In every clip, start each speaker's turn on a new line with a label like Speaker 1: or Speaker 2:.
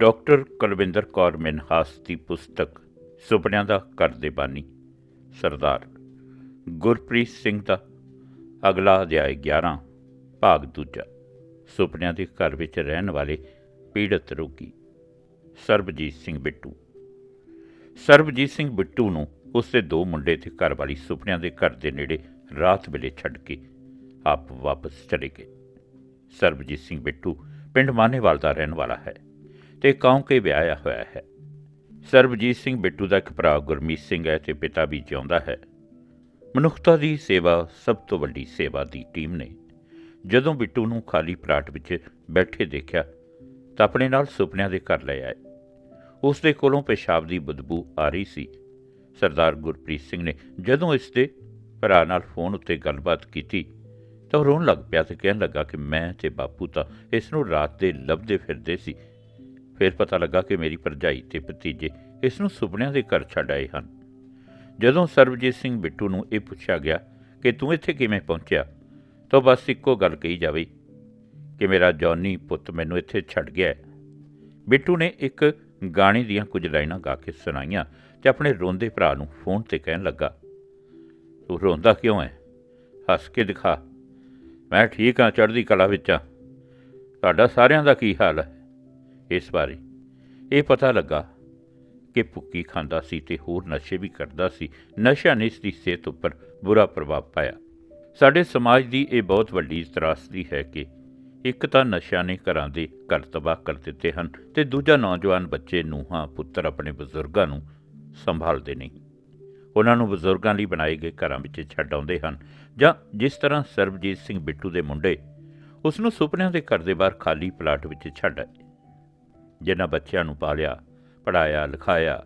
Speaker 1: Doctor Kulwinder Kaur Minhas ਦੀ ਪੁਸਤਕ ਸੁਪਨਿਆਂ ਦਾ ਘਰ ਦੇ ਬਾਨੀ ਸਰਦਾਰ ਗੁਰਪ੍ਰੀਤ ਸਿੰਘ ਦਾ ਅਗਲਾ ਅਧਿਆਇ 11 ਭਾਗ ਦੂਜਾ, ਸੁਪਨਿਆਂ ਦੇ ਘਰ ਵਿੱਚ ਰਹਿਣ ਵਾਲੇ ਪੀੜਤ ਰੋਗੀ, ਸਰਬਜੀਤ ਸਿੰਘ ਬਿੱਟੂ। ਸਰਬਜੀਤ ਸਿੰਘ ਬਿੱਟੂ ਨੂੰ ਉਸ ਦੇ ਦੋ ਮੁੰਡੇ ਤੇ ਘਰ ਵਾਲੀ ਸੁਪਨਿਆਂ ਦੇ ਘਰ ਦੇ ਨੇੜੇ ਰਾਤ ਵੇਲੇ ਛੱਡ ਕੇ ਆਪ ਵਾਪਸ ਚਲੇ ਗਏ। ਸਰਬਜੀਤ ਸਿੰਘ ਬਿੱਟੂ ਪਿੰਡ ਮਾਨੇਵਾਲ ਦਾ ਰਹਿਣ ਵਾਲਾ ਹੈ। ਤੇ ਕੌਂ ਕੇ ਵਿਆਹਿਆ ਹੋਇਆ ਹੈ। ਸਰਬਜੀਤ ਸਿੰਘ ਬਿੱਟੂ ਦਾ ਇੱਕ ਭਰਾ ਗੁਰਮੀਤ ਸਿੰਘ ਹੈ ਤੇ ਪਿਤਾ ਵੀ ਜਿਉਂਦਾ ਹੈ। ਮਨੁੱਖਤਾ ਦੀ ਸੇਵਾ ਸਭ ਤੋਂ ਵੱਡੀ ਸੇਵਾ ਦੀ ਟੀਮ ਨੇ। ਜਦੋਂ ਬਿੱਟੂ ਨੂੰ ਖਾਲੀ ਪਲਾਟ ਵਿੱਚ ਬੈਠੇ ਦੇਖਿਆ, ਤਾਂ ਆਪਣੇ ਨਾਲ ਸੁਪਨਿਆਂ ਦੇ ਘਰ ਲੈ ਆਏ। ਉਸ ਦੇ ਕੋਲੋਂ ਪਿਸ਼ਾਬ ਦੀ ਬਦਬੂ ਆ ਰਹੀ ਸੀ। ਸਰਦਾਰ ਗੁਰਪ੍ਰੀਤ ਸਿੰਘ ਨੇ ਜਦੋਂ ਇਸ ਦੇ ਭਰਾ ਨਾਲ ਫੋਨ ਉੱਤੇ ਗੱਲਬਾਤ ਕੀਤੀ, ਤਾਂ ਉਹ ਰੋਣ ਲੱਗ ਪਿਆ ਤੇ ਕਹਿਣ ਲੱਗਾ ਕਿ ਮੈਂ ਤੇ ਬਾਪੂ ਤਾਂ ਇਸ ਨੂੰ ਰਾਤ ਦੇ ਲੱਭਦੇ ਫਿਰਦੇ ਸੀ। ਫਿਰ ਪਤਾ ਲੱਗਾ ਕਿ ਮੇਰੀ ਭਰਜਾਈ ਤੇ ਭਤੀਜੇ ਇਸ ਨੂੰ ਸੁਪਨਿਆਂ ਦੇ ਘਰ ਛੱਡ ਆਏ ਹਨ। ਜਦੋਂ ਸਰਬਜੀਤ ਸਿੰਘ ਬਿੱਟੂ ਨੂੰ ਇਹ ਪੁੱਛਿਆ ਗਿਆ ਕਿ ਤੂੰ ਇੱਥੇ ਕਿਵੇਂ ਪਹੁੰਚਿਆ, ਤਾਂ ਬਸ ਇੱਕੋ ਗੱਲ ਕਹੀ ਜਾਵੇ ਕਿ ਮੇਰਾ ਜੌਨੀ ਪੁੱਤ ਮੈਨੂੰ ਇੱਥੇ ਛੱਡ ਗਿਆ ਬਿੱਟੂ ਨੇ ਇੱਕ ਗਾਣੇ ਦੀਆਂ ਕੁਝ ਲਾਈਨਾਂ ਗਾ ਕੇ ਸੁਣਾਈਆਂ ਤੇ ਆਪਣੇ ਰੋਂਦੇ ਭਰਾ ਨੂੰ ਫੋਨ ਤੇ ਕਹਿਣ ਲੱਗਾ, ਤੂੰ ਰੋਂਦਾ ਕਿਉਂ ਹੈ? ਹੱਸ ਕੇ ਦਿਖਾ। ਮੈਂ ਠੀਕ ਹਾਂ ਚੜ੍ਹਦੀ ਕਲਾ ਵਿੱਚ ਹਾਂ। ਤੁਹਾਡਾ ਸਾਰਿਆਂ ਦਾ ਕੀ ਹਾਲ ਹੈ? ਇਸ ਬਾਰੇ। ਇਹ ਪਤਾ ਲੱਗਾ ਕਿ ਭੁੱਕੀ ਖਾਂਦਾ ਸੀ ਤੇ ਹੋਰ ਨਸ਼ੇ ਵੀ ਕਰਦਾ ਸੀ। ਨਸ਼ਾ ਨੇ ਇਸ ਦੀ ਸਿਹਤ ਉੱਪਰ ਬੁਰਾ ਪ੍ਰਭਾਵ ਪਾਇਆ। ਸਾਡੇ ਸਮਾਜ ਦੀ ਇਹ ਬਹੁਤ ਵੱਡੀ ਤਰਾਸਦੀ ਹੈ ਕਿ ਇੱਕ ਤਾਂ ਨਸ਼ਿਆਂ ਨੇ ਘਰਾਂ ਦੇ ਘਰ ਤਬਾਹ ਕਰ ਦਿੱਤੇ ਹਨ ਤੇ ਦੂਜਾ ਨੌਜਵਾਨ ਬੱਚੇ ਨੂੰਹਾਂ, ਪੁੱਤਰ ਆਪਣੇ ਬਜ਼ੁਰਗਾਂ ਨੂੰ ਸੰਭਾਲਦੇ ਨਹੀਂ ਉਹਨਾਂ ਨੂੰ ਬਜ਼ੁਰਗਾਂ ਲਈ ਬਣਾਏ ਗਏ ਘਰਾਂ ਵਿੱਚ ਛੱਡ ਆਉਂਦੇ ਹਨ ਜਾਂ ਜਿਸ ਤਰ੍ਹਾਂ ਸਰਬਜੀਤ ਸਿੰਘ ਬਿੱਟੂ ਦੇ ਮੁੰਡੇ ਉਸ ਨੂੰ ਸੁਪਨਿਆਂ ਦੇ ਘਰ ਦੇ ਬਾਹਰ ਖਾਲੀ ਪਲਾਟ ਵਿੱਚ ਛੱਡ ਆਏ। ਜਿਨ੍ਹਾਂ ਬੱਚਿਆਂ ਨੂੰ ਪਾਲਿਆ ਪੜਾਇਆ ਲਿਖਾਇਆ,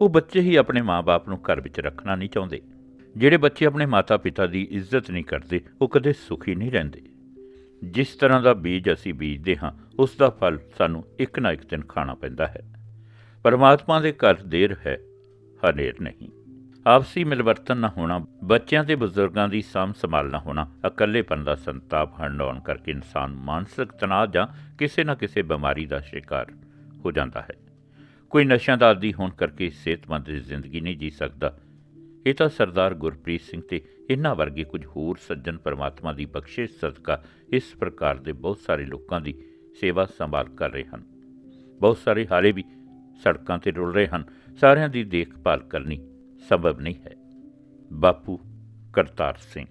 Speaker 1: ਉਹ ਬੱਚੇ ਹੀ ਆਪਣੇ ਮਾਪੇ ਨੂੰ ਘਰ ਵਿੱਚ ਰੱਖਣਾ ਨਹੀਂ ਚਾਹੁੰਦੇ। ਜਿਹੜੇ ਬੱਚੇ ਆਪਣੇ ਮਾਤਾ-ਪਿਤਾ ਦੀ ਇੱਜ਼ਤ ਨਹੀਂ ਕਰਦੇ, ਉਹ ਕਦੇ ਸੁਖੀ ਨਹੀਂ ਰਹਿੰਦੇ। ਜਿਸ ਤਰ੍ਹਾਂ ਦਾ ਬੀਜ ਅਸੀਂ ਬੀਜਦੇ ਹਾਂ, ਉਸ ਦਾ ਫਲ ਸਾਨੂੰ ਇੱਕ ਨਾ ਇੱਕ ਦਿਨ ਖਾਣਾ ਪੈਂਦਾ ਹੈ। ਪਰਮਾਤਮਾ ਦੇ ਘਰ ਦੇਰ ਹੈ, ਹਨੇਰ ਨਹੀਂ। ਆਪਸੀ ਮਿਲਵਰਤਨ ਨਾ ਹੋਣਾ, ਬੱਚਿਆਂ ਤੇ ਬਜ਼ੁਰਗਾਂ ਦੀ ਸਾਂਭ ਸੰਭਾਲ ਨਾ ਹੋਣਾ, ਇਕੱਲੇਪਨ ਦਾ ਸੰਤਾਪ ਹੰਡਾਉਣ ਕਰਕੇ ਇਨਸਾਨ ਮਾਨਸਿਕ ਤਣਾਅ ਜਾਂ ਕਿਸੇ ਨਾ ਕਿਸੇ ਬਿਮਾਰੀ ਦਾ ਸ਼ਿਕਾਰ ਹੋ ਜਾਂਦਾ ਹੈ। ਕੋਈ ਨਸ਼ਿਆਂ ਦਾ ਆਦੀ ਹੋਣ ਕਰਕੇ ਸਿਹਤਮੰਦ ਜ਼ਿੰਦਗੀ ਨਹੀਂ ਜੀ ਸਕਦਾ। ਇਹ ਤਾਂ ਸਰਦਾਰ ਗੁਰਪ੍ਰੀਤ ਸਿੰਘ ਤੇ ਇਹਨਾਂ ਵਰਗੇ ਕੁਝ ਹੋਰ ਸੱਜਣ ਪਰਮਾਤਮਾ ਦੀ ਬਖਸ਼ਿਸ਼ ਸਦਕਾ ਇਸ ਪ੍ਰਕਾਰ ਦੇ ਬਹੁਤ ਸਾਰੇ ਲੋਕਾਂ ਦੀ ਸੇਵਾ ਸੰਭਾਲ ਕਰ ਰਹੇ ਹਨ। ਬਹੁਤ ਸਾਰੇ ਹਾਲੇ ਵੀ ਸੜਕਾਂ ਤੇ ਰੁਲ ਰਹੇ ਹਨ। ਸਾਰਿਆਂ ਦੀ ਦੇਖਭਾਲ ਕਰਨੀ ਸੰਭਵ ਨਹੀਂ ਹੈ। ਬਾਪੂ ਕਰਤਾਰ ਸਿੰਘ।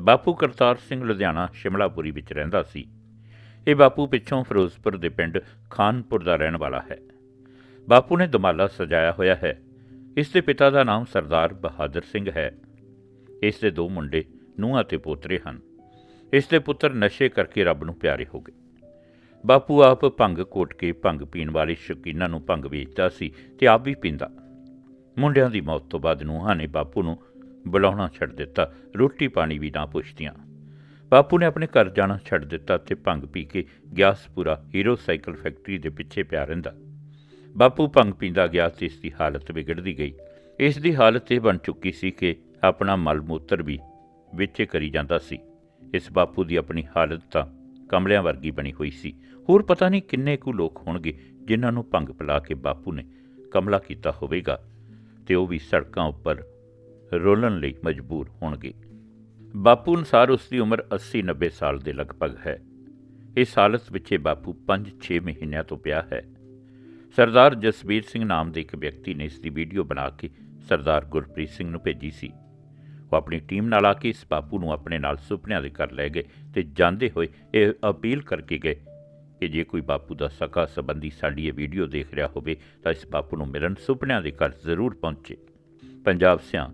Speaker 1: ਬਾਪੂ ਕਰਤਾਰ ਸਿੰਘ ਲੁਧਿਆਣਾ, ਸ਼ਿਮਲਾਪੁਰੀ ਵਿੱਚ ਰਹਿੰਦਾ ਸੀ। ਇਹ ਬਾਪੂ ਪਿੱਛੋਂ ਫਿਰੋਜ਼ਪੁਰ ਦੇ ਪਿੰਡ ਖਾਨਪੁਰ ਦਾ ਰਹਿਣ ਵਾਲਾ ਹੈ। ਬਾਪੂ ਨੇ ਦਮਾਲਾ ਸਜਾਇਆ ਹੋਇਆ ਹੈ। ਇਸ ਦੇ ਪਿਤਾ ਦਾ ਨਾਮ ਸਰਦਾਰ ਬਹਾਦਰ ਸਿੰਘ ਹੈ। ਇਸ ਦੇ ਦੋ ਮੁੰਡੇ ਨੂੰਹਾਂ ਤੇ ਪੋਤਰੇ ਹਨ। ਇਸ ਦੇ ਪੁੱਤਰ ਨਸ਼ੇ ਕਰਕੇ ਰੱਬ ਨੂੰ ਪਿਆਰੇ ਹੋ ਗਏ। ਬਾਪੂ ਆਪ ਭੰਗ ਕੋਟ ਕੇ ਭੰਗ ਪੀਣ ਵਾਲੇ ਸ਼ੌਕੀਨਾਂ ਨੂੰ ਭੰਗ ਵੇਚਦਾ ਸੀ ਤੇ ਆਪ ਵੀ ਪੀਂਦਾ। ਮੁੰਡਿਆਂ ਦੀ ਮੌਤ ਤੋਂ ਬਾਅਦ ਨੂੰਹਾਂ ਨੇ ਬਾਪੂ ਨੂੰ ਬੁਲਾਉਣਾ ਛੱਡ ਦਿੱਤਾ। ਰੋਟੀ ਪਾਣੀ ਵੀ ਨਾ ਪੁੱਛਦੀਆਂ। ਬਾਪੂ ਨੇ ਆਪਣੇ ਘਰ ਜਾਣਾ ਛੱਡ ਦਿੱਤਾ ਤੇ ਭੰਗ ਪੀ ਕੇ ਗਿਆਸਪੁਰਾ ਹੀਰੋ ਸਾਈਕਲ ਫੈਕਟਰੀ ਦੇ ਪਿੱਛੇ ਪਿਆ ਰਹਿੰਦਾ। ਬਾਪੂ ਭੰਗ ਪੀਂਦਾ ਗਿਆ ਤੇ ਇਸ ਦੀ ਹਾਲਤ ਵਿਗੜਦੀ ਗਈ। ਇਸ ਦੀ ਹਾਲਤ ਇਹ ਬਣ ਚੁੱਕੀ ਸੀ ਕਿ ਆਪਣਾ ਮਲ ਮੂਤਰ ਵੀ ਵਿੱਚੇ ਕਰੀ ਜਾਂਦਾ ਸੀ। ਇਸ ਬਾਪੂ ਦੀ ਆਪਣੀ ਹਾਲਤ ਤਾਂ ਕਮਲਿਆਂ ਵਰਗੀ ਬਣੀ ਹੋਈ ਸੀ। ਹੋਰ ਪਤਾ ਨਹੀਂ ਕਿੰਨੇ ਕੁ ਲੋਕ ਹੋਣਗੇ ਜਿਨ੍ਹਾਂ ਨੂੰ ਭੰਗ ਪਿਲਾ ਕੇ ਬਾਪੂ ਨੇ ਕਮਲਾ ਕੀਤਾ ਹੋਵੇਗਾ। ਤੇ ਉਹ ਵੀ ਸੜਕਾਂ ਉੱਪਰ ਰੋਲਣ ਲਈ ਮਜਬੂਰ ਹੋਣਗੇ। ਬਾਪੂ ਅਨੁਸਾਰ ਉਸ ਦੀ ਉਮਰ 80-90 ਸਾਲ ਦੇ ਲਗਭਗ ਹੈ। ਇਸ ਹਾਲਤ ਵਿੱਚ ਬਾਪੂ 5-6 ਮਹੀਨਿਆਂ ਤੋਂ ਪਿਆ ਹੈ। ਸਰਦਾਰ ਜਸਬੀਰ ਸਿੰਘ ਨਾਮ ਦੇ ਇੱਕ ਵਿਅਕਤੀ ਨੇ ਇਸ ਦੀ ਵੀਡੀਓ ਬਣਾ ਕੇ ਸਰਦਾਰ ਗੁਰਪ੍ਰੀਤ ਸਿੰਘ ਨੂੰ ਭੇਜੀ ਸੀ। ਉਹ ਆਪਣੀ ਟੀਮ ਨਾਲ ਆ ਕੇ ਇਸ ਬਾਪੂ ਨੂੰ ਆਪਣੇ ਨਾਲ ਸੁਪਨਿਆਂ ਦੇ ਘਰ ਲੈ ਗਏ ਤੇ ਜਾਂਦੇ ਹੋਏ ਇਹ ਅਪੀਲ ਕਰਕੇ ਗਏ ਕਿ ਜੇ ਕੋਈ ਬਾਪੂ ਦਾ ਸਕਾ ਸੰਬੰਧੀ ਸਾਡੀ ਇਹ ਵੀਡੀਓ ਦੇਖ ਰਿਹਾ ਹੋਵੇ, ਤਾਂ ਇਸ ਬਾਪੂ ਨੂੰ ਮਿਲਣ ਸੁਪਨਿਆਂ ਦੇ ਘਰ ਜ਼ਰੂਰ ਪਹੁੰਚੇ। ਪੰਜਾਬ ਸਿਆਂ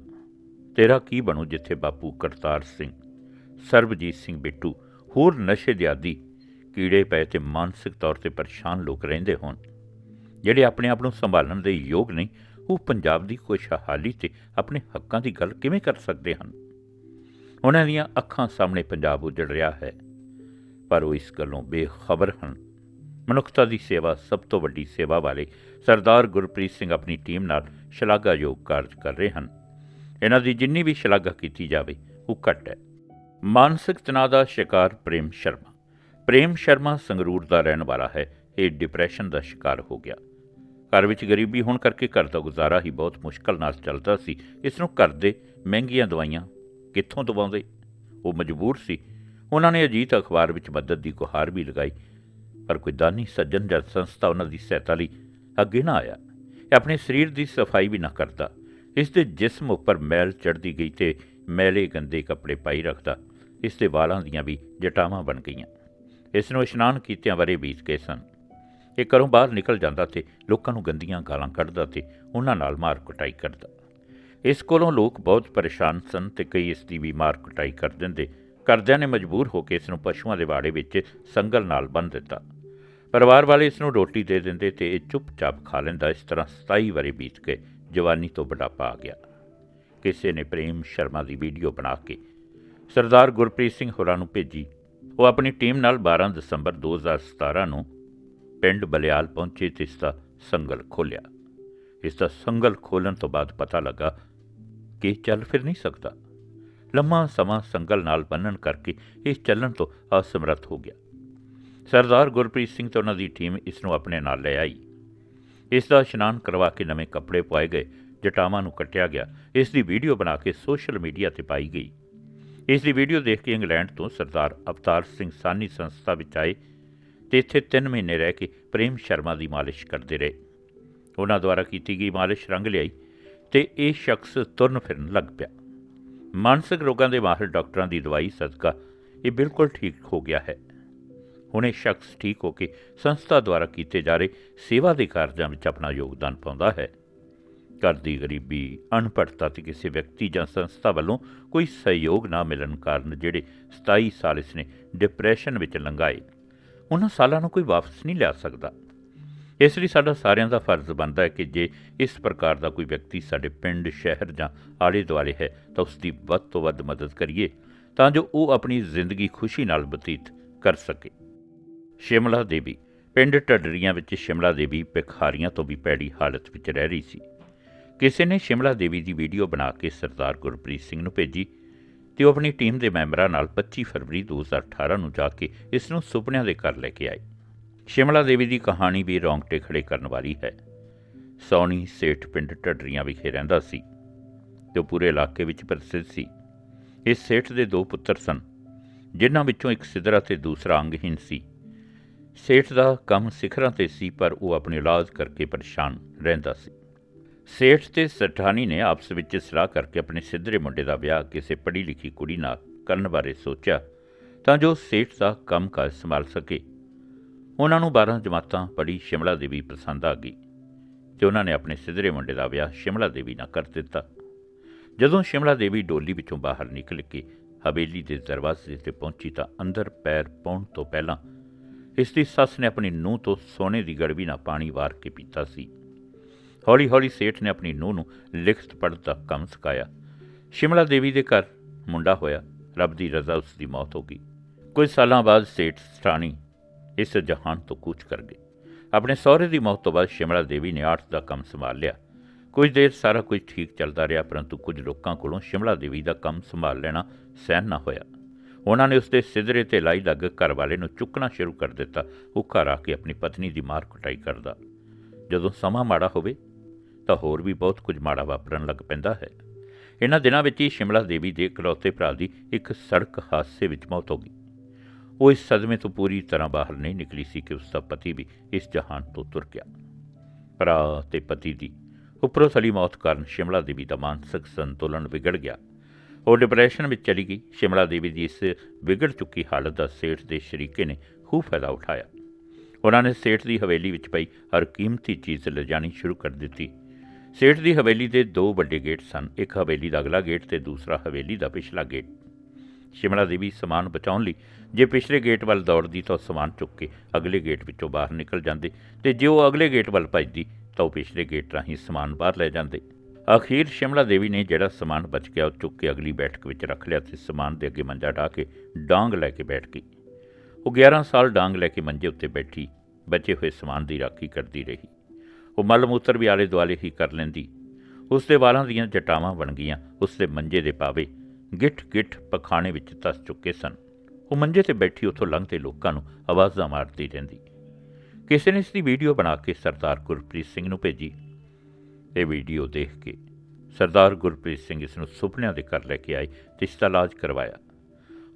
Speaker 1: ਤੇਰਾ ਕੀ ਬਣੂ ਜਿੱਥੇ ਬਾਪੂ ਕਰਤਾਰ ਸਿੰਘ, ਸਰਬਜੀਤ ਸਿੰਘ ਬਿੱਟੂ, ਹੋਰ ਨਸ਼ੇ ਦੇ ਆਦੀ ਕੀੜੇ ਪਏ ਤੇ ਮਾਨਸਿਕ ਤੌਰ ਤੇ ਪਰੇਸ਼ਾਨ ਲੋਕ ਰਹਿੰਦੇ ਹੋਣ। ਜਿਹੜੇ ਆਪਣੇ ਆਪ ਨੂੰ ਸੰਭਾਲਣ ਦੇ ਯੋਗ ਨਹੀਂ, ਉਹ ਪੰਜਾਬ ਦੀ ਖੁਸ਼ਹਾਲੀ ਤੇ ਆਪਣੇ ਹੱਕਾਂ ਦੀ ਗੱਲ ਕਿਵੇਂ ਕਰ ਸਕਦੇ ਹਨ? ਉਹਨਾਂ ਦੀਆਂ ਅੱਖਾਂ ਸਾਹਮਣੇ ਪੰਜਾਬ ਉਜੜ ਰਿਹਾ ਹੈ, ਪਰ ਉਹ ਇਸ ਗੱਲੋਂ ਬੇਖਬਰ ਹਨ। ਮਨੁੱਖਤਾ ਦੀ ਸੇਵਾ ਸਭ ਤੋਂ ਵੱਡੀ ਸੇਵਾ ਵਾਲੇ ਸਰਦਾਰ ਗੁਰਪ੍ਰੀਤ ਸਿੰਘ ਆਪਣੀ ਟੀਮ ਨਾਲ ਸ਼ਲਾਘਾਯੋਗ ਕਾਰਜ ਕਰ ਰਹੇ ਹਨ। ਇਹਨਾਂ ਦੀ ਜਿੰਨੀ ਵੀ ਸ਼ਲਾਘਾ ਕੀਤੀ ਜਾਵੇ, ਉਹ ਘੱਟ ਹੈ। ਮਾਨਸਿਕ ਤਣਾਅ ਦਾ ਸ਼ਿਕਾਰ ਪ੍ਰੇਮ ਸ਼ਰਮਾ। ਪ੍ਰੇਮ ਸ਼ਰਮਾ ਸੰਗਰੂਰ ਦਾ ਰਹਿਣ ਵਾਲਾ ਹੈ। ਇਹ ਡਿਪਰੈਸ਼ਨ ਦਾ ਸ਼ਿਕਾਰ ਹੋ ਗਿਆ। ਘਰ ਵਿੱਚ ਗਰੀਬੀ ਹੋਣ ਕਰਕੇ ਘਰ ਦਾ ਗੁਜ਼ਾਰਾ ਹੀ ਬਹੁਤ ਮੁਸ਼ਕਲ ਨਾਲ ਚੱਲਦਾ ਸੀ। ਇਸ ਨੂੰ ਘਰ ਦੇ ਮਹਿੰਗੀਆਂ ਦਵਾਈਆਂ ਕਿੱਥੋਂ ਦਵਾਉਂਦੇ? ਉਹ ਮਜਬੂਰ ਸੀ। ਉਹਨਾਂ ਨੇ ਅਜੀਤ ਅਖਬਾਰ ਵਿੱਚ ਮਦਦ ਦੀ ਗੁਹਾਰ ਵੀ ਲਗਾਈ। ਪਰ ਕੋਈ ਦਾਨੀ ਸੱਜਣ ਜਾਂ ਸੰਸਥਾ ਉਹਨਾਂ ਦੀ ਸਹਾਇਤਾ ਲਈ ਅੱਗੇ ਨਾ ਆਇਆ ਇਹ ਆਪਣੇ ਸਰੀਰ ਦੀ ਸਫ਼ਾਈ ਵੀ ਨਾ ਕਰਦਾ। ਇਸ ਦੇ ਜਿਸਮ ਉੱਪਰ ਮੈਲ ਚੜਦੀ ਗਈ ਤੇ ਮੈਲੇ ਗੰਦੇ ਕੱਪੜੇ ਪਾਈ ਰੱਖਦਾ, ਇਸ ਦੇ ਵਾਲਾਂ ਦੀਆਂ ਵੀ ਜਟਾਵਾਂ ਬਣ ਗਈਆਂ। ਇਸ ਨੂੰ ਇਸ਼ਨਾਨ ਕੀਤਿਆਂ ਬਾਰੇ ਬੀਤ ਗਏ ਸਨ। ਇਹ ਘਰੋਂ ਬਾਹਰ ਨਿਕਲ ਜਾਂਦਾ ਤੇ ਲੋਕਾਂ ਨੂੰ ਗੰਦੀਆਂ ਗਾਲਾਂ ਕੱਢਦਾ ਤੇ ਉਹਨਾਂ ਨਾਲ ਮਾਰ ਕੁਟਾਈ ਕਰਦਾ। ਇਸ ਕੋਲੋਂ ਲੋਕ ਬਹੁਤ ਪਰੇਸ਼ਾਨ ਸਨ ਤੇ ਕਈ ਇਸ ਦੀ ਵੀ ਮਾਰ ਕੁਟਾਈ ਕਰ ਦਿੰਦੇ। ਕਰਦਿਆਂ ਨੇ ਮਜਬੂਰ ਹੋ ਕੇ ਇਸ ਨੂੰ ਪਸ਼ੂਆਂ ਦੇ ਵਾੜੇ ਵਿੱਚ ਸੰਗਲ ਨਾਲ ਬੰਨ੍ਹ ਦਿੱਤਾ। ਪਰਿਵਾਰ ਵਾਲੇ ਇਸ ਨੂੰ ਰੋਟੀ ਦੇ ਦਿੰਦੇ ਤੇ ਇਹ ਚੁੱਪਚਾਪ ਖਾ ਲੈਂਦਾ, ਇਸ ਤਰ੍ਹਾਂ 27 ਵਰੇ ਬੀਤ ਗਏ ਜਵਾਨੀ ਤੋਂ ਬੁਢਾਪਾ ਆ ਗਿਆ। ਕਿਸੇ ਨੇ ਪ੍ਰੇਮ ਸ਼ਰਮਾ ਦੀ ਵੀਡੀਓ ਬਣਾ ਕੇ ਸਰਦਾਰ ਗੁਰਪ੍ਰੀਤ ਸਿੰਘ ਹੋਰਾਂ ਨੂੰ ਭੇਜੀ। ਉਹ ਆਪਣੀ ਟੀਮ ਨਾਲ 12 ਦਸੰਬਰ 2017 ਨੂੰ ਪਿੰਡ ਬਲਿਆਲ ਪਹੁੰਚੇ ਤੇ ਇਸ ਦਾ ਸੰਗਲ ਖੋਲਿਆ ਇਸ ਦਾ ਸੰਗਲ ਖੋਲਣ ਤੋਂ ਬਾਅਦ ਪਤਾ ਲੱਗਾ ਕਿ ਚੱਲ ਫਿਰ ਨਹੀਂ ਸਕਦਾ। ਲੰਮਾ ਸਮਾਂ ਸੰਗਲ ਨਾਲ ਬੰਨਣ ਕਰਕੇ ਇਹ ਚੱਲਣ ਤੋਂ ਅਸਮਰੱਥ ਹੋ ਗਿਆ। ਸਰਦਾਰ ਗੁਰਪ੍ਰੀਤ ਸਿੰਘ ਤੇ ਉਹਨਾਂ ਦੀ ਟੀਮ ਇਸ ਨੂੰ ਆਪਣੇ ਨਾਲ ਲੈ ਆਈ। ਇਸ ਦਾ ਇਸ਼ਨਾਨ ਕਰਵਾ ਕੇ ਨਵੇਂ ਕੱਪੜੇ ਪਾਏ ਗਏ, ਜਟਾਵਾਂ ਨੂੰ ਕੱਟਿਆ ਗਿਆ। ਇਸ ਦੀ ਵੀਡੀਓ ਬਣਾ ਕੇ ਸੋਸ਼ਲ ਮੀਡੀਆ ਤੇ ਪਾਈ ਗਈ। ਇਸ ਦੀ ਵੀਡੀਓ ਦੇਖ ਕੇ ਇੰਗਲੈਂਡ ਤੋਂ ਸਰਦਾਰ ਅਵਤਾਰ ਸਿੰਘ ਸਾਨੀ ਸੰਸਥਾ ਵਿੱਚ ਆਏ ਤੇ ਇੱਥੇ 3 ਮਹੀਨੇ ਰਹਿ ਕੇ ਪ੍ਰੇਮ ਸ਼ਰਮਾ ਦੀ ਮਾਲਿਸ਼ ਕਰਦੇ ਰਹੇ। ਉਹਨਾਂ ਦੁਆਰਾ ਕੀਤੀ ਗਈ ਮਾਲਿਸ਼ ਰੰਗ ਲਿਆਈ ਤੇ ਇਹ ਸ਼ਖਸ ਤੁਰਨ ਫਿਰਨ ਲੱਗ ਪਿਆ। ਮਾਨਸਿਕ ਰੋਗਾਂ ਦੇ ਮਾਹਿਰ ਡਾਕਟਰਾਂ ਦੀ ਦਵਾਈ ਸਦਕਾ ਇਹ ਬਿਲਕੁਲ ਠੀਕ ਹੋ ਗਿਆ ਹੈ। ਹੁਣ ਇਹ ਸ਼ਖਸ ਠੀਕ ਹੋ ਕੇ ਸੰਸਥਾ ਦੁਆਰਾ ਕੀਤੇ ਜਾ ਰਹੇ ਸੇਵਾ ਦੇ ਕਾਰਜਾਂ ਵਿੱਚ ਆਪਣਾ ਯੋਗਦਾਨ ਪਾਉਂਦਾ ਹੈ। ਘਰ ਦੀ ਗਰੀਬੀ ਅਨਪੜ੍ਹਤਾ ਤੇ ਕਿਸੇ ਵਿਅਕਤੀ ਜਾਂ ਸੰਸਥਾ ਵੱਲੋਂ ਕੋਈ ਸਹਿਯੋਗ ਨਾ ਮਿਲਣ ਕਾਰਨ ਜਿਹੜੇ 27 ਸਾਲ ਇਸ ਨੇ ਡਿਪਰੈਸ਼ਨ ਵਿੱਚ ਲੰਘਾਏ, ਉਹਨਾਂ ਸਾਲਾਂ ਨੂੰ ਕੋਈ ਵਾਪਸ ਨਹੀਂ ਲਿਆ ਸਕਦਾ। ਇਸ ਲਈ ਸਾਡਾ ਸਾਰਿਆਂ ਦਾ ਫਰਜ਼ ਬਣਦਾ ਹੈ ਕਿ ਜੇ ਇਸ ਪ੍ਰਕਾਰ ਦਾ ਕੋਈ ਵਿਅਕਤੀ ਸਾਡੇ ਪਿੰਡ, ਸ਼ਹਿਰ ਜਾਂ ਆਲੇ ਦੁਆਲੇ ਹੈ ਤਾਂ ਉਸ ਦੀ ਵੱਧ ਤੋਂ ਵੱਧ ਮਦਦ ਕਰੀਏ ਤਾਂ ਜੋ ਉਹ ਆਪਣੀ ਜ਼ਿੰਦਗੀ ਖੁਸ਼ੀ ਨਾਲ ਬਤੀਤ ਕਰ ਸਕੇ। ਸ਼ਿਮਲਾ ਦੇਵੀ। ਪਿੰਡ ਢੱਡਰੀਆਂ ਵਿੱਚ ਸ਼ਿਮਲਾ ਦੇਵੀ ਭਿਖਾਰੀਆਂ ਤੋਂ ਵੀ ਪੈੜੀ ਹਾਲਤ ਵਿੱਚ ਰਹਿ ਰਹੀ ਸੀ। ਕਿਸੇ ਨੇ ਸ਼ਿਮਲਾ ਦੇਵੀ ਦੀ ਵੀਡੀਓ ਬਣਾ ਕੇ ਸਰਦਾਰ ਗੁਰਪ੍ਰੀਤ ਸਿੰਘ ਨੂੰ ਭੇਜੀ ਤੇ ਉਹ ਆਪਣੀ ਟੀਮ ਦੇ ਮੈਂਬਰਾਂ ਨਾਲ 25 ਫਰਵਰੀ 2018 ਨੂੰ ਜਾ ਕੇ ਇਸ ਨੂੰ ਸੁਪਨਿਆਂ ਦੇ ਘਰ ਲੈ ਕੇ ਆਏ। ਸ਼ਿਮਲਾ ਦੇਵੀ ਦੀ ਕਹਾਣੀ ਵੀ ਰੌਂਗਟੇ ਖੜੇ ਕਰਨ ਵਾਲੀ ਹੈ। ਸੌਣੀ ਸੇਠ ਪਿੰਡ ਢੱਡਰੀਆਂ ਵਿਖੇ ਰਹਿੰਦਾ ਸੀ ਤੇ ਉਹ ਪੂਰੇ ਇਲਾਕੇ ਵਿੱਚ ਪ੍ਰਸਿੱਧ ਸੀ। ਇਸ ਸੇਠ ਦੇ ਦੋ ਪੁੱਤਰ ਸਨ, ਜਿਨ੍ਹਾਂ ਵਿੱਚੋਂ ਇੱਕ ਸਿਧਰਾ ਤੇ ਦੂਸਰਾ ਅੰਗਹੀਨ ਸੀ। ਸੇਠ ਦਾ ਕੰਮ ਸਿਖਰਾਂ ਤੇ ਸੀ, ਪਰ ਉਹ ਆਪਣੀ ਔਲਾਦ ਕਰਕੇ ਪਰੇਸ਼ਾਨ ਰਹਿੰਦਾ ਸੀ। ਸੇਠ ਤੇ ਸਠਾਨੀ ਨੇ ਆਪਸ ਵਿੱਚ ਸਲਾਹ ਕਰਕੇ ਆਪਣੇ ਸਿੱਧਰੇ ਮੁੰਡੇ ਦਾ ਵਿਆਹ ਕਿਸੇ ਪੜ੍ਹੀ ਲਿਖੀ ਕੁੜੀ ਨਾਲ ਕਰਨ ਬਾਰੇ ਸੋਚਿਆ ਤਾਂ ਜੋ ਸੇਠ ਦਾ ਕੰਮ ਕਾਜ ਸੰਭਾਲ ਸਕੇ। ਉਹਨਾਂ ਨੂੰ 12 ਜਮਾਤਾਂ ਪੜ੍ਹੀ ਸ਼ਿਮਲਾ ਦੇਵੀ ਪਸੰਦ ਆ ਗਈ ਤੇ ਉਹਨਾਂ ਨੇ ਆਪਣੇ ਸਿੱਧਰੇ ਮੁੰਡੇ ਦਾ ਵਿਆਹ ਸ਼ਿਮਲਾ ਦੇਵੀ ਨਾਲ ਕਰ ਦਿੱਤਾ। ਜਦੋਂ ਸ਼ਿਮਲਾ ਦੇਵੀ ਡੋਲੀ ਵਿੱਚੋਂ ਬਾਹਰ ਨਿਕਲ ਕੇ ਹਵੇਲੀ ਦੇ ਦਰਵਾਜ਼ੇ ਤੇ ਪਹੁੰਚੀ ਤਾਂ ਅੰਦਰ ਪੈਰ ਪਾਉਣ ਤੋਂ ਪਹਿਲਾਂ ਇਸ ਦੀ ਸੱਸ ਨੇ ਆਪਣੀ ਨੂੰਹ ਤੋਂ ਸੋਨੇ ਦੀ ਗੜਵੀ ਨਾਲ ਪਾਣੀ ਵਾਰ ਕੇ ਪੀਤਾ ਸੀ। ਹੌਲੀ-ਹੌਲੀ ਸੇਠ ਨੇ ਆਪਣੀ ਨੂੰਹ ਨੂੰ ਲਿਖਤ ਪੜ੍ਹਤ ਦਾ ਕੰਮ ਸਿਖਾਇਆ। ਸ਼ਿਮਲਾ ਦੇਵੀ ਦੇ ਘਰ ਮੁੰਡਾ ਹੋਇਆ, ਰੱਬ ਦੀ ਰਜ਼ਾ ਉਸ ਦੀ ਮੌਤ ਹੋ ਗਈ। ਕੁਝ ਸਾਲਾਂ ਬਾਅਦ ਸੇਠ ਸਟਾਣੀ ਇਸ ਜਹਾਨ ਤੋਂ ਕੂਚ ਕਰ ਗਏ ਆਪਣੇ ਸਹੁਰੇ ਦੀ ਮੌਤ ਤੋਂ ਬਾਅਦ ਸ਼ਿਮਲਾ ਦੇਵੀ ਨੇ ਆਰਟ ਦਾ ਕੰਮ ਸੰਭਾਲ ਲਿਆ। ਕੁਝ ਦੇਰ ਸਾਰਾ ਕੁਝ ਠੀਕ ਚੱਲਦਾ ਰਿਹਾ, ਪਰੰਤੂ ਕੁਝ ਲੋਕਾਂ ਕੋਲੋਂ ਸ਼ਿਮਲਾ ਦੇਵੀ ਦਾ ਕੰਮ ਸੰਭਾਲ ਲੈਣਾ ਸਹਿਨ ਨਾ ਹੋਇਆ। ਉਹਨਾਂ ਨੇ ਉਸਦੇ ਸਿਧਰੇ ਤੇ ਲਾਈ ਲੱਗ ਘਰ ਵਾਲੇ ਨੂੰ ਚੁੱਕਣਾ ਸ਼ੁਰੂ ਕਰ ਦਿੱਤਾ। ਉਹ ਘਰ ਆ ਕੇ ਆਪਣੀ ਪਤਨੀ ਦੀ ਮਾਰ ਕੁਟਾਈ ਕਰਦਾ। ਜਦੋਂ ਸਮਾਂ ਮਾੜਾ ਹੋਵੇ, ਤਾਂ ਹੋਰ ਵੀ ਬਹੁਤ ਕੁਝ ਮਾੜਾ ਵਾਪਰਨ ਲੱਗ ਪੈਂਦਾ ਹੈ। ਇਹਨਾਂ ਦਿਨਾਂ ਵਿੱਚ ਹੀ ਸ਼ਿਮਲਾ ਦੇਵੀ ਦੇ ਇਕਲੌਤੇ ਭਰਾ ਦੀ ਇੱਕ ਸੜਕ ਹਾਦਸੇ ਵਿੱਚ ਮੌਤ ਹੋ ਗਈ। ਉਹ ਇਸ ਸਦਮੇ ਤੋਂ ਪੂਰੀ ਤਰ੍ਹਾਂ ਬਾਹਰ ਨਹੀਂ ਨਿਕਲੀ ਸੀ ਕਿ ਉਸ ਦਾ ਪਤੀ ਵੀ ਇਸ ਜਹਾਨ ਤੋਂ ਤੁਰ ਗਿਆ। ਭਰਾ ਤੇ ਪਤੀ ਦੀ ਉੱਪਰੋਂ ਥਲੀ ਮੌਤ ਕਾਰਨ ਸ਼ਿਮਲਾ ਦੇਵੀ ਦਾ ਮਾਨਸਿਕ ਸੰਤੁਲਨ ਵਿਗੜ ਗਿਆ। ਉਹ ਡਿਪਰੈਸ਼ਨ ਵਿੱਚ ਚਲੀ ਗਈ। ਸ਼ਿਮਲਾ ਦੇਵੀ ਦੀ ਇਸ ਵਿਗੜ ਚੁੱਕੀ ਹਾਲਤ ਦਾ ਸੇਠ ਦੇ ਸ਼ਰੀਕੇ ਨੇ ਖੂਬ ਫਾਇਦਾ ਉਠਾਇਆ। ਉਹਨਾਂ ਨੇ ਸੇਠ ਦੀ ਹਵੇਲੀ ਵਿੱਚ ਪਈ ਹਰ ਕੀਮਤੀ ਚੀਜ਼ ਲਿਜਾਣੀ ਸ਼ੁਰੂ ਕਰ ਦਿੱਤੀ। ਸੇਠ ਦੀ ਹਵੇਲੀ ਦੇ ਦੋ ਵੱਡੇ ਗੇਟ ਸਨ। ਇੱਕ ਹਵੇਲੀ ਦਾ ਅਗਲਾ ਗੇਟ ਤੇ ਦੂਸਰਾ ਹਵੇਲੀ ਦਾ ਪਿਛਲਾ ਗੇਟ। ਸ਼ਿਮਲਾ ਦੇਵੀ ਸਮਾਨ ਬਚਾਉਣ ਲਈ ਜੇ ਪਿਛਲੇ ਗੇਟ ਵੱਲ ਦੌੜਦੀ ਤਾਂ ਉਹ ਸਮਾਨ ਚੁੱਕ ਕੇ ਅਗਲੇ ਗੇਟ ਵਿੱਚੋਂ ਬਾਹਰ ਨਿਕਲ ਜਾਂਦੇ ਤੇ ਜੇ ਉਹ ਅਗਲੇ ਗੇਟ ਵੱਲ ਭੱਜਦੀ ਤਾਂ ਉਹ ਪਿਛਲੇ ਗੇਟ ਰਾਹੀਂ ਸਮਾਨ ਬਾਹਰ ਲੈ ਜਾਂਦੇ। ਅਖੀਰ ਸ਼ਿਮਲਾ ਦੇਵੀ ਨੇ ਜਿਹੜਾ ਸਮਾਨ ਬਚ ਗਿਆ, ਉਹ ਚੁੱਕ ਕੇ ਅਗਲੀ ਬੈਠਕ ਵਿੱਚ ਰੱਖ ਲਿਆ ਤੇ ਸਮਾਨ ਦੇ ਅੱਗੇ ਮੰਜਾ ਢਾ ਕੇ ਡਾਂਗ ਲੈ ਕੇ ਬੈਠ ਗਈ। ਉਹ 11 ਸਾਲ ਡਾਂਗ ਲੈ ਕੇ ਮੰਜੇ ਉੱਤੇ ਬੈਠੀ, ਬਚੇ ਹੋਏ ਸਮਾਨ ਦੀ ਰਾਖੀ ਕਰਦੀ ਰਹੀ। ਉਹ ਮਲ ਮੂਤਰ ਵੀ ਆਲੇ ਦੁਆਲੇ ਹੀ ਕਰ ਲੈਂਦੀ। ਉਸ ਦੇ ਵਾਲਾਂ ਦੀਆਂ ਜਟਾਵਾਂ ਬਣ ਗਈਆਂ, ਉਸ ਦੇ ਮੰਜੇ ਦੇ ਪਾਵੇ ਗਿੱਠ ਗਿੱਠ ਪਖਾਣੇ ਵਿੱਚ ਤਸ ਚੁੱਕੇ ਸਨ। ਉਹ ਮੰਜੇ ਤੇ ਬੈਠੀ ਉੱਥੋਂ ਲੰਘਦੇ ਲੋਕਾਂ ਨੂੰ ਆਵਾਜ਼ਾਂ ਮਾਰਦੀ ਰਹਿੰਦੀ। ਕਿਸੇ ਨੇ ਇਸ ਦੀ ਵੀਡੀਓ ਬਣਾ ਕੇ ਸਰਦਾਰ ਗੁਰਪ੍ਰੀਤ ਸਿੰਘ ਨੂੰ ਭੇਜੀ। ਇਹ ਵੀਡੀਓ ਦੇਖ ਕੇ ਸਰਦਾਰ ਗੁਰਪ੍ਰੀਤ ਸਿੰਘ ਇਸ ਨੂੰ ਸੁਪਨਿਆਂ ਦੇ ਘਰ ਲੈ ਕੇ ਆਏ ਤੇ ਇਸ ਦਾ ਇਲਾਜ ਕਰਵਾਇਆ।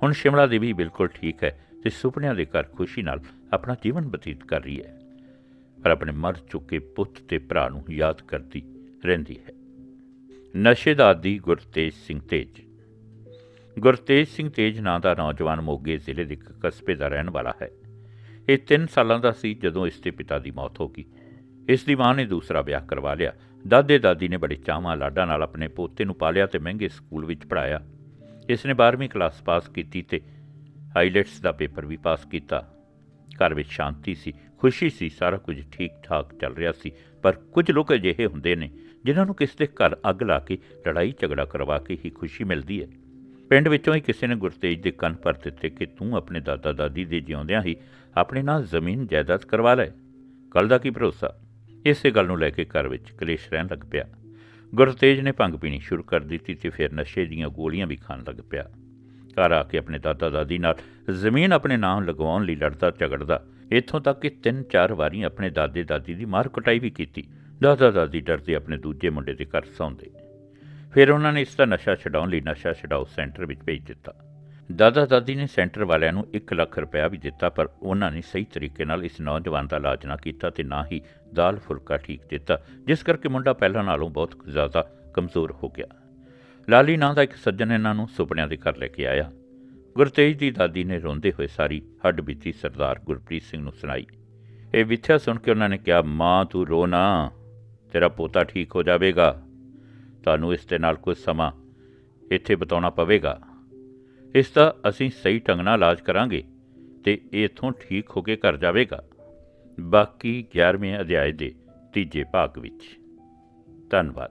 Speaker 1: ਹੁਣ ਸ਼ਿਮਲਾ ਦੇਵੀ ਬਿਲਕੁਲ ਠੀਕ ਹੈ ਤੇ ਸੁਪਨਿਆਂ ਦੇ ਘਰ ਖੁਸ਼ੀ ਨਾਲ ਆਪਣਾ ਜੀਵਨ ਬਤੀਤ ਕਰ ਰਹੀ ਹੈ। ਪਰ ਆਪਣੇ ਮਰ ਚੁੱਕੇ ਪੁੱਤ ਤੇ ਭਰਾ ਨੂੰ ਯਾਦ ਕਰਦੀ ਰਹਿੰਦੀ ਹੈ। ਨਸ਼ੇ ਦਾ ਆਦੀ ਗੁਰਤੇਜ ਸਿੰਘ ਤੇਜ। ਗੁਰਤੇਜ ਸਿੰਘ ਤੇਜ ਨਾਂ ਦਾ ਨੌਜਵਾਨ ਮੋਗੇ ਜ਼ਿਲ੍ਹੇ ਦੇ ਇੱਕ ਕਸਬੇ ਦਾ ਰਹਿਣ ਵਾਲਾ ਹੈ। ਇਹ 3 ਸਾਲਾਂ ਦਾ ਸੀ ਜਦੋਂ ਇਸ ਦੇ ਪਿਤਾ ਦੀ ਮੌਤ ਹੋ ਗਈ। ਇਸ ਦੀ ਮਾਂ ਨੇ ਦੂਸਰਾ ਵਿਆਹ ਕਰਵਾ ਲਿਆ ਦਾਦੇ ਦਾਦੀ ਨੇ ਬੜੇ ਚਾਵਾਂ ਲਾਡਾਂ ਨਾਲ ਆਪਣੇ ਪੋਤੇ ਨੂੰ ਪਾਲਿਆ ਤੇ ਮਹਿੰਗੇ ਸਕੂਲ ਵਿੱਚ ਪੜਾਇਆ ਇਸ ਨੇ 12ਵੀਂ ਕਲਾਸ ਪਾਸ ਕੀਤੀ ਤੇ ਆਈਲੈਟਸ ਦਾ ਪੇਪਰ ਵੀ ਪਾਸ ਕੀਤਾ। ਘਰ ਵਿੱਚ ਸ਼ਾਂਤੀ ਸੀ, ਖੁਸ਼ੀ ਸੀ, ਸਾਰਾ ਕੁਝ ਠੀਕ ਠਾਕ ਚੱਲ ਰਿਹਾ ਸੀ, ਪਰ ਕੁਝ ਲੋਕ ਅਜਿਹੇ ਹੁੰਦੇ ਨੇ ਜਿਨ੍ਹਾਂ ਨੂੰ ਕਿਸੇ ਦੇ ਘਰ ਅੱਗ ਲਾ ਕੇ ਲੜਾਈ ਝਗੜਾ ਕਰਵਾ ਕੇ ਹੀ ਖੁਸ਼ੀ ਮਿਲਦੀ ਹੈ। ਪਿੰਡ ਵਿੱਚੋਂ ਹੀ ਕਿਸੇ ਨੇ ਗੁਰਤੇਜ ਦੇ ਕੰਨ ਪਰ ਦਿੱਤੇ ਕਿ ਤੂੰ ਆਪਣੇ ਦਾਦਾ ਦਾਦੀ ਦੇ ਜਿਉਂਦਿਆਂ ਹੀ ਆਪਣੇ ਨਾਲ ਜ਼ਮੀਨ ਜਾਇਦਾਦ ਕਰਵਾ ਲੈ। ਕੱਲ ਦਾ ਕੀ ਭਰੋਸਾ? ਇਸੇ ਗੱਲ ਨੂੰ ਲੈ ਕੇ ਘਰ ਵਿੱਚ ਕਲੇਸ਼ ਰਹਿਣ ਲੱਗ ਪਿਆ। ਗੁਰਤੇਜ ਨੇ ਭੰਗ ਪੀਣੀ ਸ਼ੁਰੂ ਕਰ ਦਿੱਤੀ ਤੇ ਫਿਰ ਨਸ਼ੇ ਦੀਆਂ ਗੋਲੀਆਂ ਵੀ ਖਾਣ ਲੱਗ ਪਿਆ। ਘਰ ਆ ਕੇ ਆਪਣੇ ਦਾਦਾ ਦਾਦੀ ਨਾਲ ਜ਼ਮੀਨ ਆਪਣੇ ਨਾਮ ਲਗਵਾਉਣ ਲਈ ਲੜਦਾ ਝਗੜਦਾ, ਇੱਥੋਂ ਤੱਕ ਕਿ ਤਿੰਨ ਚਾਰ ਵਾਰੀ ਆਪਣੇ ਦਾਦੇ ਦਾਦੀ ਦੀ ਮਾਰ ਕੁਟਾਈ ਵੀ ਕੀਤੀ। ਦਾਦਾ ਦਾਦੀ ਡਰਦੇ ਆਪਣੇ ਦੂਜੇ ਮੁੰਡੇ ਦੇ ਘਰ ਸੌਂਦੇ। ਫਿਰ ਉਹਨਾਂ ਨੇ ਇਸ ਦਾ ਨਸ਼ਾ ਛਡਾਉਣ ਲਈ ਨਸ਼ਾ ਛਡਾਓ ਸੈਂਟਰ ਵਿੱਚ ਭੇਜ ਦਿੱਤਾ। ਦਾਦਾ ਦਾਦੀ ਨੇ ਸੈਂਟਰ ਵਾਲਿਆਂ ਨੂੰ 1 ਲੱਖ ਰੁਪਇਆ ਵੀ ਦਿੱਤਾ, ਪਰ ਉਹਨਾਂ ਨੇ ਸਹੀ ਤਰੀਕੇ ਨਾਲ ਇਸ ਨੌਜਵਾਨ ਦਾ ਇਲਾਜ ਨਾ ਕੀਤਾ ਤੇ ਨਾ ਹੀ ਦਾਲ ਫੁਲਕਾ ਠੀਕ ਦਿੱਤਾ, ਜਿਸ ਕਰਕੇ ਮੁੰਡਾ ਪਹਿਲਾਂ ਨਾਲੋਂ ਬਹੁਤ ਜ਼ਿਆਦਾ ਕਮਜ਼ੋਰ ਹੋ ਗਿਆ। ਲਾਲੀ ਨਾਂ ਦਾ ਇੱਕ ਸੱਜਣ ਇਹਨਾਂ ਨੂੰ ਸੁਪਨਿਆਂ ਦੇ ਘਰ ਲੈ ਕੇ ਆਇਆ। ਗੁਰਤੇਜ ਦੀ ਦਾਦੀ ਨੇ ਰੋਂਦੇ ਹੋਏ ਸਾਰੀ ਹੱਡ ਬੀਤੀ ਸਰਦਾਰ ਗੁਰਪ੍ਰੀਤ ਸਿੰਘ ਨੂੰ ਸੁਣਾਈ। ਇਹ ਵਿਥਿਆ ਸੁਣ ਕੇ ਉਹਨਾਂ ਨੇ ਕਿਹਾ, ਮਾਂ, ਤੂੰ ਰੋ ਨਾ, ਤੇਰਾ ਪੋਤਾ ਠੀਕ ਹੋ ਜਾਵੇਗਾ। ਤੁਹਾਨੂੰ ਇਸ ਦੇ ਨਾਲ ਕੁਝ ਸਮਾਂ ਇੱਥੇ ਬਿਤਾਉਣਾ ਪਵੇਗਾ। ਇਸ ਦਾ ਅਸੀਂ ਸਹੀ ਢੰਗ ਨਾਲ ਇਲਾਜ ਕਰਾਂਗੇ ਤੇ ਇਹ ਇੱਥੋਂ ਠੀਕ ਹੋ ਕੇ ਘਰ ਜਾਵੇਗਾ। ਬਾਕੀ 11ਵੇਂ ਅਧਿਆਇ ਦੇ ਤੀਜੇ ਭਾਗ ਵਿੱਚ। ਧੰਨਵਾਦ।